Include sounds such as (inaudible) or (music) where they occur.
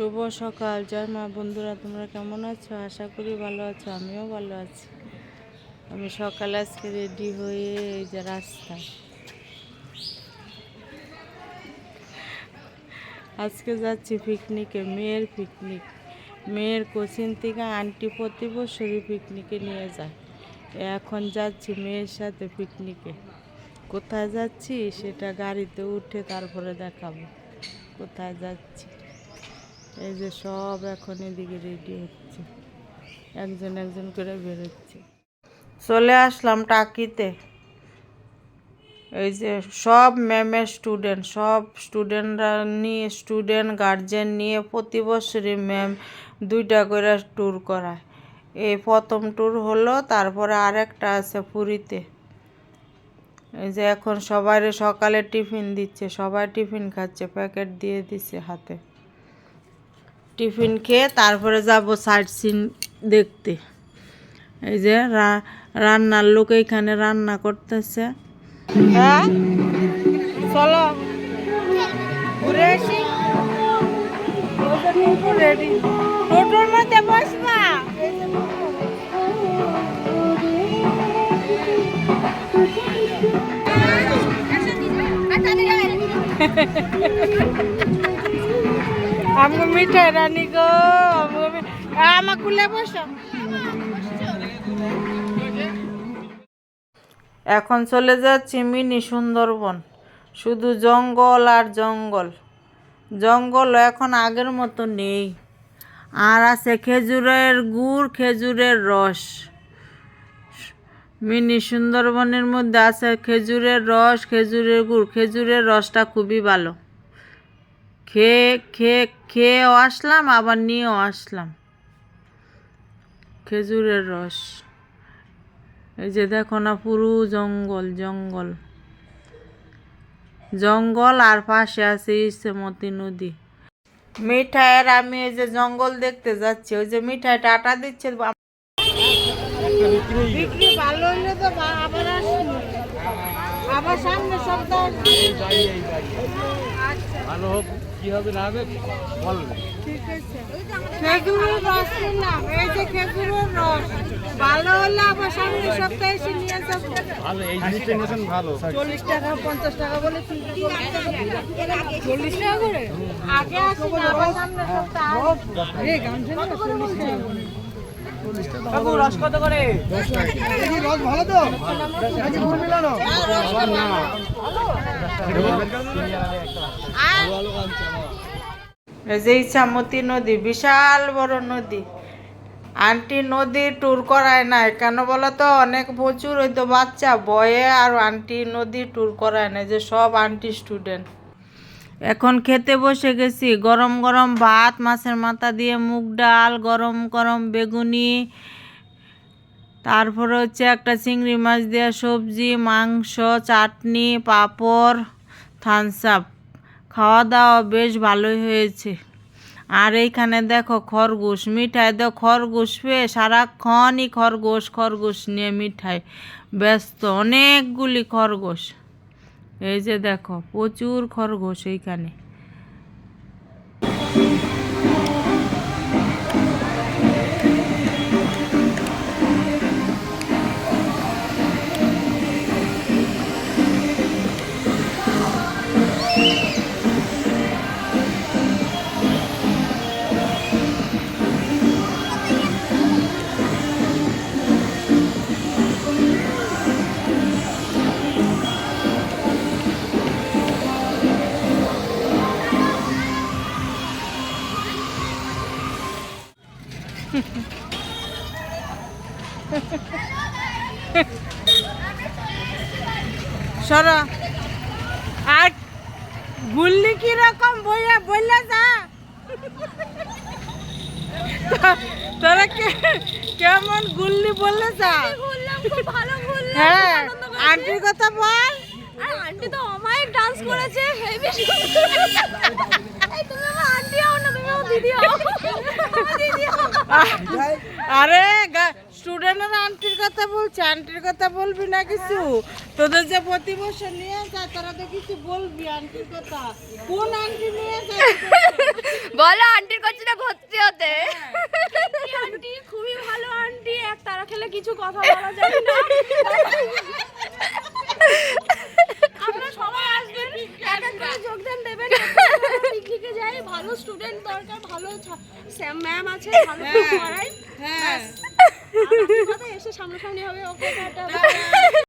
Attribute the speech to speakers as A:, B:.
A: শুভ সকাল। জয় মা বন্ধুরা, তোমরা কেমন আছো? আশা করি ভালো আছো, আমিও ভালো আছি। আমি সকাল আজকে রেডি হয়ে এই যে রাস্তা। আজকে যাচ্ছি পিকনিকে মেয়ের পিকনিক মেয়ের কোচিন থেকে আন্টি প্রতি বছরই পিকনিকে নিয়ে যায়। এখন যাচ্ছি মেয়ের সাথে পিকনিকে কোথায় যাচ্ছি? সেটা গাড়িতে উঠে তারপরে দেখাবো। কোথায় যাচ্ছি? এই যে সব এখন এদিকে রেডি হচ্ছে। একজন একজন করে বেরোচ্ছে। চলে আসলাম টাকিতে। এই যে সব ম্যামের স্টুডেন্ট সব স্টুডেন্টরা নিয়ে স্টুডেন্ট গার্জেন নিয়ে প্রতি বছরই ম্যাম দুইটা করে ট্যুর করায়। এই প্রথম ট্যুর হলো, তারপরে আরেকটা আছে পুরীতে। এই যে এখন সবাই সকালে টিফিন দিচ্ছে, সবাই টিফিন খাচ্ছে প্যাকেট দিয়ে দিচ্ছে হাতে। টিফিন খেয়ে তারপরে যাব সাইট সিন দেখতে। এই যে রান্নার লোক এইখানে রান্না করতেছে। হ্যাঁ? চলো। মিঠাই রানী গো আমার কুলে বসো। এখন চলে যাচ্ছি মিনি সুন্দরবন। শুধু জঙ্গল আর জঙ্গল। জঙ্গল এখন আগের মতো নেই। আর আছে খেজুরের গুড়, খেজুরের রস। মিনি সুন্দরবনের মধ্যে আছে খেজুরের রস, খেজুরের গুড়। খেজুরের রসটা খুবই ভালো। খেয়ে খেয়ে খেয়েও আসলাম আবার নিয়েও আসলাম। খেজুরের রস। এই যে দেখো না পুরো জঙ্গল জঙ্গল। জঙ্গল আর পাশে আছে ইসেমতি নদী। মিঠাইয়ের আমি এই যে জঙ্গল দেখতে যাচ্ছি ওই যে মিঠাই টাটা দিচ্ছে বিক্রি ভালো হইলে তো আবার আসব। আবার সামনে সপ্তাহ
B: ভালো হোক। কি হবে না হবে বলবে
A: খেজুরের রস নিলাম। এই যে খেজুরের রস। ভালো হলে আবার সামনে সপ্তাহে এসে নিয়ে যাব।
B: ভালো এই জিনিসটা নিয়েছেন ভালো।
A: চল্লিশ টাকা পঞ্চাশ টাকা বলে চল্লিশ টাকা করে? আগে আসি না আবার সামনে সপ্তাহে
B: রস কত করে? রস ভালো তো?
A: যে ইচ্ছামতি নদী, বিশাল বড় নদী। আন্টি নদী ট্যুর করায় না কেন বলো তো? অনেক প্রচুর ওই তো বাচ্চা, বয়ে আর আন্টি নদী ট্যুর করায় না যে সব আন্টি স্টুডেন্ট এখন খেতে বসে গেছি, গরম গরম ভাত, মাছের মাথা দিয়ে মুগ ডাল, গরম গরম বেগুনি তারপরে হচ্ছে একটা চিংড়ি মাছ দেওয়া সবজি, মাংস, চাটনি, পাঁপড় থামস আপ খাওয়া দাওয়া বেশ ভালোই হয়েছে। আর এইখানে দেখো খরগোশ, মিঠাই দেখো খরগোশ পেয়ে সারাক্ষণই খরগোশ খরগোশ নিয়ে মিঠাই। ব্যস্ত অনেকগুলি খরগোশ। এই যে দেখো, প্রচুর খরগোশ এইখানে। সরো। আর গুল্লি কি রকম বইয়া বললে যা। তোরা কে- কেমন গুল্লি বললে যা। হ্যাঁ আন্টির কথা বল।
C: আন্টি তো অমায়িক ডান্স করেছে।
A: আরে স্টুডেন্টের আন্টির কথা বলছে আন্টির কথা বলবি না কিছু? তোদের যে প্রতি বছর নিয়ে যায় তারা তো কিছু বলবি আন্টির কথা। কোন আন্টি নিয়ে যায়
C: বলো আন্টির পারছি না ভর্তি হতে। আন্টি খুবই ভালো আন্টি এক তারা খেলে কিছু কথা বলা যায় না। আপনারা সবাই আসবেন এক এক করে যোগদান দেবেন। পিকনিকে যাই ভালো স্টুডেন্ট দরকার ভালো ম্যাম আছে ভালো পড়ায়। হ্যাঁ। (laughs) এসে সামনাসামনি হবে? ওকে